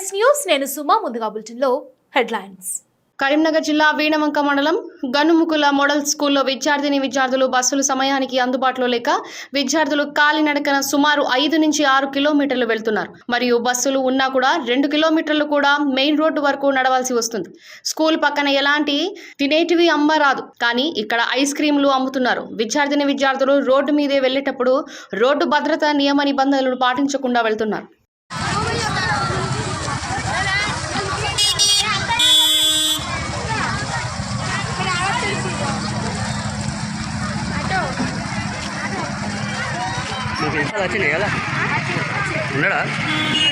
Yes news నేను సుమా ముందుగా బులెటిన్లో హెడ్లైన్స్. కరీంనగర్ జిల్లా వీణవంక మండలం గనుముకుల మోడల్ స్కూల్లో విద్యార్థిని విద్యార్థులు బస్సులు సమయానికి అందుబాటులో లేక విద్యార్థులు కాలినడకన సుమారు ఐదు నుంచి ఆరు కిలోమీటర్లు వెళ్తున్నారు. మరియు బస్సులు ఉన్నా కూడా రెండు కిలోమీటర్లు కూడా మెయిన్ రోడ్డు వరకు నడవాల్సి వస్తుంది. స్కూల్ పక్కన ఎలాంటి తినేటివి అమ్మరాదు. కానీ ఇక్కడ ఐస్ క్రీంలు అమ్ముతున్నారు. విద్యార్థిని విద్యార్థులు రోడ్డు మీదే వెళ్ళేటప్పుడు రోడ్డు భద్రత నియమ నిబంధనలు పాటించకుండా వెళ్తున్నారు. 快来进来了来进来了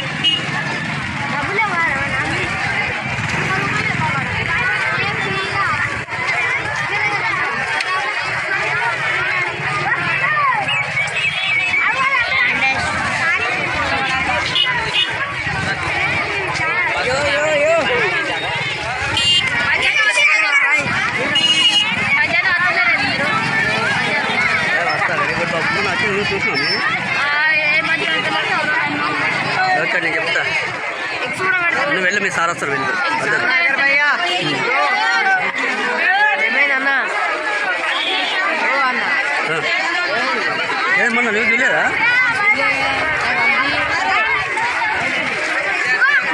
ఓకే నేను చెప్తా. నువ్వు వెళ్ళి మీ సార్ వస్తారు వెళ్ళి ఏమన్నా నువ్వు చూడలేదా?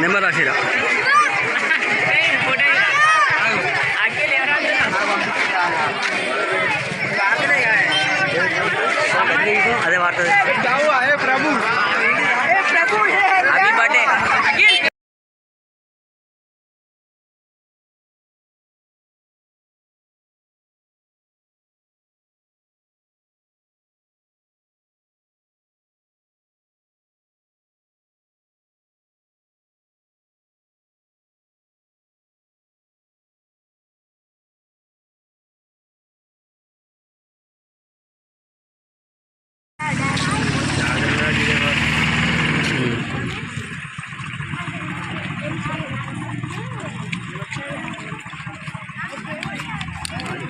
నెంబర్ రాసిరా. అదే వాడుతుంది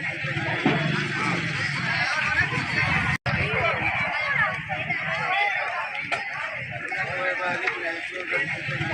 Thank you.